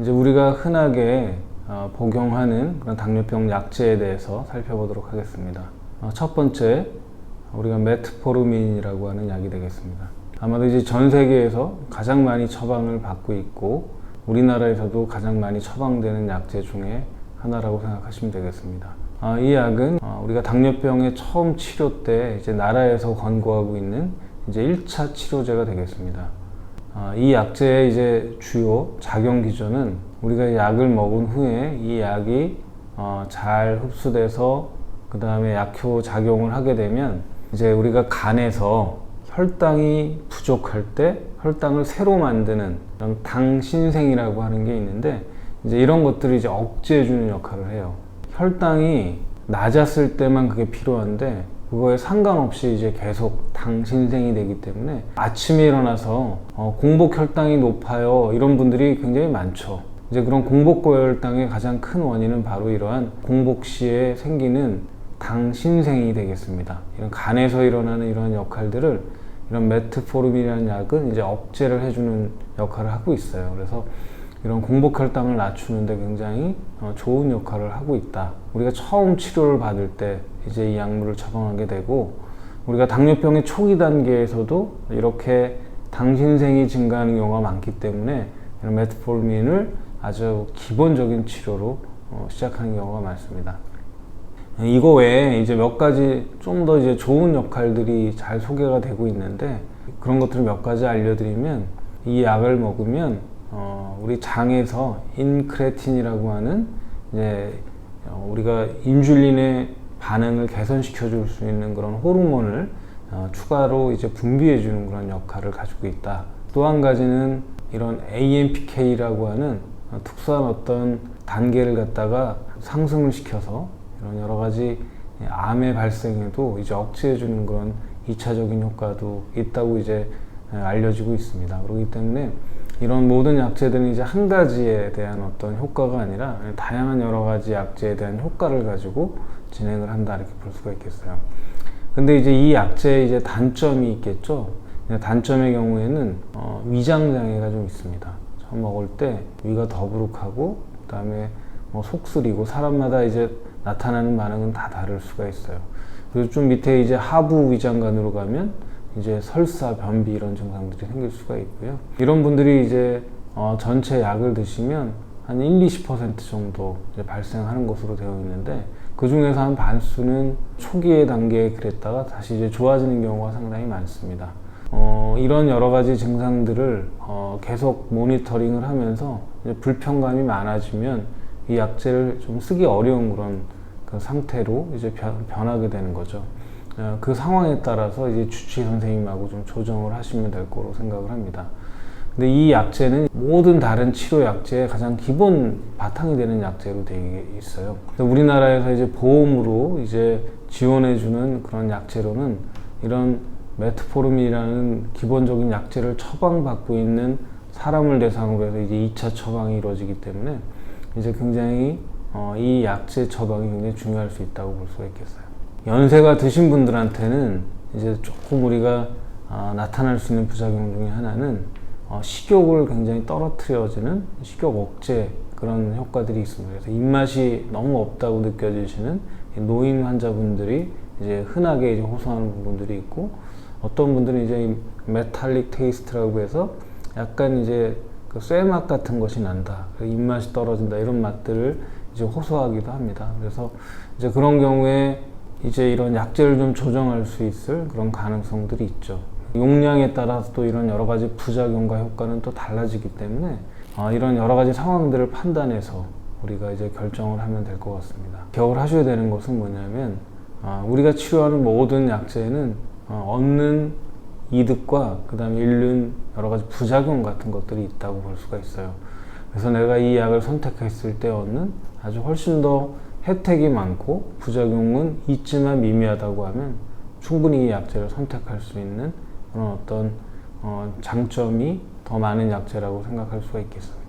이제 우리가 흔하게 어, 복용하는 그런 당뇨병 약제에 대해서 살펴보도록 하겠습니다. 어, 첫 번째, 우리가 메트포르민이라고 하는 약이 되겠습니다. 아마도 이제 전 세계에서 가장 많이 처방을 받고 있고 우리나라에서도 가장 많이 처방되는 약제 중에 하나라고 생각하시면 되겠습니다. 아, 이 약은 어, 우리가 당뇨병의 처음 치료 때 이제 나라에서 권고하고 있는 이제 1차 치료제가 되겠습니다. 아, 이 약제의 이제 주요 작용 기전은 우리가 약을 먹은 후에 이 약이 어, 잘 흡수돼서 그 다음에 약효 작용을 하게 되면 이제 우리가 간에서 혈당이 부족할 때 혈당을 새로 만드는 당신생이라고 하는 게 있는데 이제 이런 것들이 이제 억제해 주는 역할을 해요. 혈당이 낮았을 때만 그게 필요한데 그거에 상관없이 이제 계속 당신생이 되기 때문에 아침에 일어나서 어, 공복 혈당이 높아요 이런 분들이 굉장히 많죠. 이제 그런 공복 고혈당의 가장 큰 원인은 바로 이러한 공복 시에 생기는 당신생이 되겠습니다. 이런 간에서 일어나는 이런 역할들을 이런 메트포르민이라는 약은 이제 억제를 해주는 역할을 하고 있어요. 그래서 이런 공복 혈당을 낮추는데 굉장히 어, 좋은 역할을 하고 있다. 우리가 처음 치료를 받을 때 이제 이 약물을 처방하게 되고 우리가 당뇨병의 초기 단계에서도 이렇게 당신생이 증가하는 경우가 많기 때문에 이런 메트포르민을 아주 기본적인 치료로 어, 시작하는 경우가 많습니다. 이거 외에 이제 몇 가지 좀 더 이제 좋은 역할들이 잘 소개가 되고 있는데 그런 것들을 몇 가지 알려드리면 이 약을 먹으면 어, 우리 장에서 인크레틴이라고 하는 이제 어, 우리가 인슐린의 반응을 개선시켜 줄 수 있는 그런 호르몬을 어, 추가로 이제 분비해 주는 그런 역할을 가지고 있다. 또 한 가지는 이런 AMPK라고 하는 어, 특수한 어떤 단계를 갖다가 상승을 시켜서 이런 여러 가지 암의 발생에도 이제 억제해 주는 그런 2차적인 효과도 있다고 이제 알려지고 있습니다. 그렇기 때문에 이런 모든 약제들은 이제 한 가지에 대한 어떤 효과가 아니라 다양한 여러 가지 약제에 대한 효과를 가지고 진행을 한다 이렇게 볼 수가 있겠어요. 근데 이제 이 약제에 이제 단점이 있겠죠. 단점의 경우에는 어, 위장 장애가 좀 있습니다. 처음 먹을 때 위가 더부룩하고 그다음에 뭐 속쓰리고 사람마다 이제 나타나는 반응은 다 다를 수가 있어요. 그리고 좀 밑에 이제 하부 위장관으로 가면 이제 설사, 변비 이런 증상들이 생길 수가 있고요. 이런 분들이 이제 어, 전체 약을 드시면 한 1, 20% 정도 발생하는 것으로 되어 있는데 그 중에서 한 반수는 초기의 단계에 그랬다가 다시 이제 좋아지는 경우가 상당히 많습니다. 어, 이런 여러 가지 증상들을 어, 계속 모니터링을 하면서 불편감이 많아지면 이 약제를 좀 쓰기 어려운 그런 그 상태로 이제 변, 변하게 되는 거죠. 어, 그 상황에 따라서 이제 주치의 선생님하고 좀 조정을 하시면 될 거로 생각을 합니다. 근데 이 약제는 모든 다른 치료 약제의 가장 기본 바탕이 되는 약제로 되어 있어요. 우리나라에서 이제 보험으로 이제 지원해주는 그런 약제로는 이런 메트포르민이라는 기본적인 약제를 처방받고 있는 사람을 대상으로 해서 이제 2차 처방이 이루어지기 때문에 이제 굉장히 어, 이 약제 처방이 굉장히 중요할 수 있다고 볼 수가 있겠어요. 연세가 드신 분들한테는 이제 조금 우리가 어, 나타날 수 있는 부작용 중에 하나는 어, 식욕을 굉장히 떨어뜨려지는 식욕 억제 그런 효과들이 있습니다. 그래서 입맛이 너무 없다고 느껴지시는 노인 환자분들이 이제 흔하게 이제 호소하는 부분들이 있고 어떤 분들은 이제 메탈릭 테이스트라고 해서 약간 이제 그 쇠맛 같은 것이 난다. 입맛이 떨어진다. 이런 맛들을 이제 호소하기도 합니다. 그래서 이제 그런 경우에 이제 이런 약제를 좀 조정할 수 있을 그런 가능성들이 있죠. 용량에 따라서 또 이런 여러 가지 부작용과 효과는 또 달라지기 때문에 어, 이런 여러 가지 상황들을 판단해서 우리가 이제 결정을 하면 될 것 같습니다. 기억을 하셔야 되는 것은 뭐냐면 어, 우리가 치료하는 모든 약제에는 어, 얻는 이득과 그 다음에 잃는 여러 가지 부작용 같은 것들이 있다고 볼 수가 있어요. 그래서 내가 이 약을 선택했을 때 얻는 아주 훨씬 더 혜택이 많고 부작용은 있지만 미미하다고 하면 충분히 이 약제를 선택할 수 있는 그런 어떤 어, 장점이 더 많은 약제라고 생각할 수가 있겠습니다.